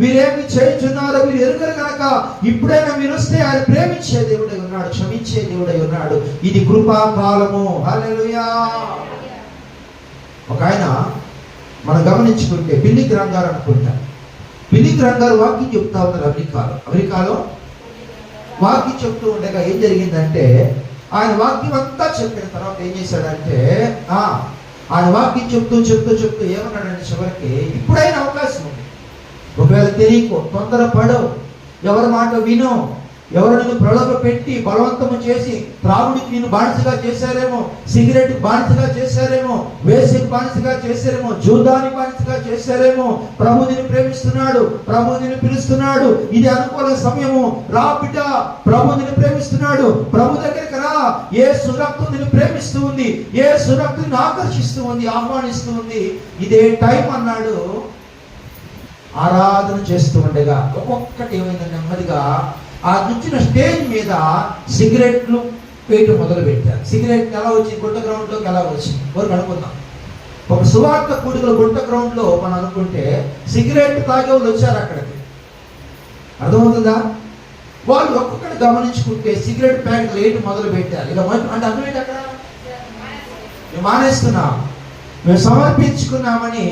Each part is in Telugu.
మీరేమి చేయించున్నారో మీరు ఎరుగరు కనుక. ఇప్పుడైనా మీరు వస్తే ఆయన ప్రేమించే దేవుడై ఉన్నాడు క్షమించే దేవుడై ఉన్నాడు. ఇది కృపాకాలము. హల్లెలూయా. ఒక ఆయన మనం గమనించుకుంటే బిల్లి గ్రంథాలు అనుకుంటా. బిల్లి గ్రంథాలు వాకింగ్ చెప్తా ఉన్నారు అమెరికాలో. అమెరికాలో వాకింగ్ చెప్తూ ఉండగా ఏం జరిగిందంటే ఆయన వాక్యం అంతా చెప్పిన తర్వాత ఏం చేశాడంటే ఆ ఆయన వాక్యం చెప్తూ చెప్తూ చెప్తూ ఏమన్నాడంటే చివరికి ఇప్పుడైనా అవకాశం తెలియకో తొందర పడవు ఎవరి మాట విను. ఎవరు నిన్ను ప్రలోభ పెట్టి బలవంతము చేసి త్రాగుడికి నేను బానిసగా చేశారేమో సిగరెట్ బానిసగా చేశారేమో వేసి బానిసగా చేశారేమో జూదాని బానిసగా చేశారేమో ప్రభుదిని ప్రేమిస్తున్నాడు ప్రభుదిని పిలుస్తున్నాడు. ఇది అనుకూల సమయము. రా బిడ్డ ప్రభుదిని ప్రేమిస్తున్నాడు. ప్రభు దగ్గరికి రా. ఏ సురక్తం నిన్ను ప్రేమిస్తూ ఉంది. ఏ సురక్తుని ఆకర్షిస్తూ ఉంది ఆహ్వానిస్తూ ఉంది. ఇదే టైం అన్నాడు. ఆరాధన చేస్తూ ఉండగా ఒక్కొక్కటి ఏమైంది నెమ్మదిగా ఆ నుంచిన స్టేజ్ మీద సిగరెట్లు వేయటం మొదలు పెట్టారు సిగరెట్ ఎలా వచ్చింది? గుంట గ్రౌండ్లోకి ఎలా వచ్చింది? వరకు అనుకుందాం. ఒక సువార్త కూడికల గుంట గ్రౌండ్లో మనం అనుకుంటే సిగరెట్ తాగే వాళ్ళు వచ్చారు అక్కడికి. అర్థమవుతుందా? వాళ్ళు ఒక్కొక్కటి గమనించుకుంటే సిగరెట్ ప్యాకెట్లు వేయటం మొదలు పెట్టారు ఇక అంటే అర్థం ఏంటి అక్కడ? మేము మానేస్తున్నాం. మేము సమర్పించుకున్నామని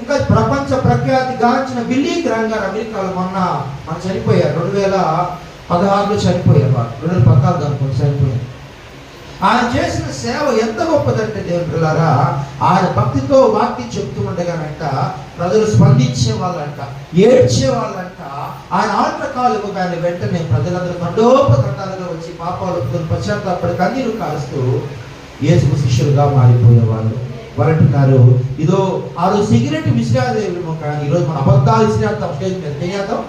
ఇంకా ప్రపంచ ప్రఖ్యాతి గాంచిన బిల్లీ గ్రాండ్ అమెరికాలో మొన్న మన చనిపోయారు. రెండు వేల పదహారులో చనిపోయారు వారు. రెండు వేల పద్నాలుగు అనుకోండి చనిపోయారు. ఆయన చేసిన సేవ ఎంత గొప్పదంటే దేవుడులారా ఆయన భక్తితో వాక్యం చెప్తూ ఉండగానంట ప్రజలు స్పందించే వాళ్ళంట ఏడ్చే వాళ్ళంట ఆయన ఆటకాలు ఇవ్వగానే వెంటనే ప్రజలందరూ తండోపతండాలుగా వచ్చి పాపాలు పశ్చాత్తాపడి కన్నీరు కాలుస్తూ యేసు శిష్యులుగా మారిపోయేవాళ్ళు. వాళ్ళు అంటున్నారు ఇదో ఆ రోజు సిగరెట్ విసిరాదేమో కానీ ఈరోజు మనం అబద్ధాలు విసిరేద్దాం. స్టేజ్ మీద ఏం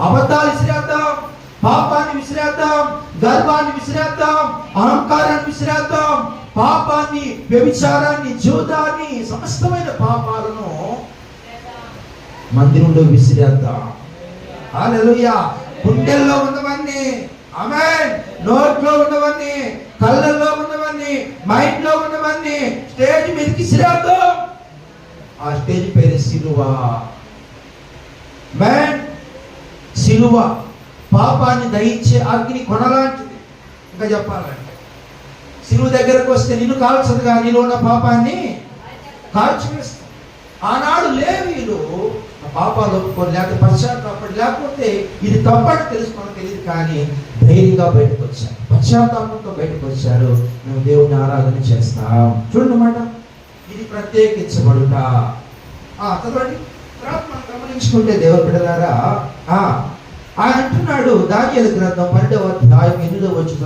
అబద్ధాలు విసిరేద్దాం. పాపాన్ని విసిరేద్దాం. గర్వాన్ని విసిరేద్దాం. అహంకారాన్ని విసిరేద్దాం. పాపాన్ని వ్యభిచారాన్ని జూదాన్ని సమస్తమైన పాపాలను మందిరంలో విసిరేద్దాం. హల్లెలూయా. గుండెల్లో ఉన్నవన్నీ ఆమె నోట్లో ఉన్నవన్నీ కళ్ళల్లో మా ఇంట్లో లో ఉన్నవన్నీ స్టేజ్ మీదకి సిరాదు ఆ స్టేజ్ పేరు సిలువ. మ్యాన్ సిలువ. పాపాన్ని దహించే అగ్ని కొనలాంటిది. ఇంకా చెప్పాలంటే సిలువ దగ్గరకు వస్తే నిన్ను కాల్చదుగా నీలో ఉన్న పాపాన్ని కాల్చివేస్తుంది. ఆనాడు లేవీలు ఆ పాపాలు ఒప్పుకొని లేకపోతే పశ్చాత్తాపడి లేకపోతే ఇది తప్పని తెలుసుకోవడం తెలియదు కానీ ధైర్యంగా బయటకు వచ్చాను పశ్చాత్తాపంతో బయటకు వచ్చారు. మేము దేవుని ఆరాధన చేస్తాం. చూడండి మాట. ఇది ప్రత్యేకించబడుట. ఆ చదవండి. తర్వాత మనం గమనించుకుంటే దేవుని బిడ్డలారా ఆ ఆయన అంటున్నాడు దాని గ్రంథం పన్నెండవ అధ్యాయం ఎనిమిదవ వచ్చిన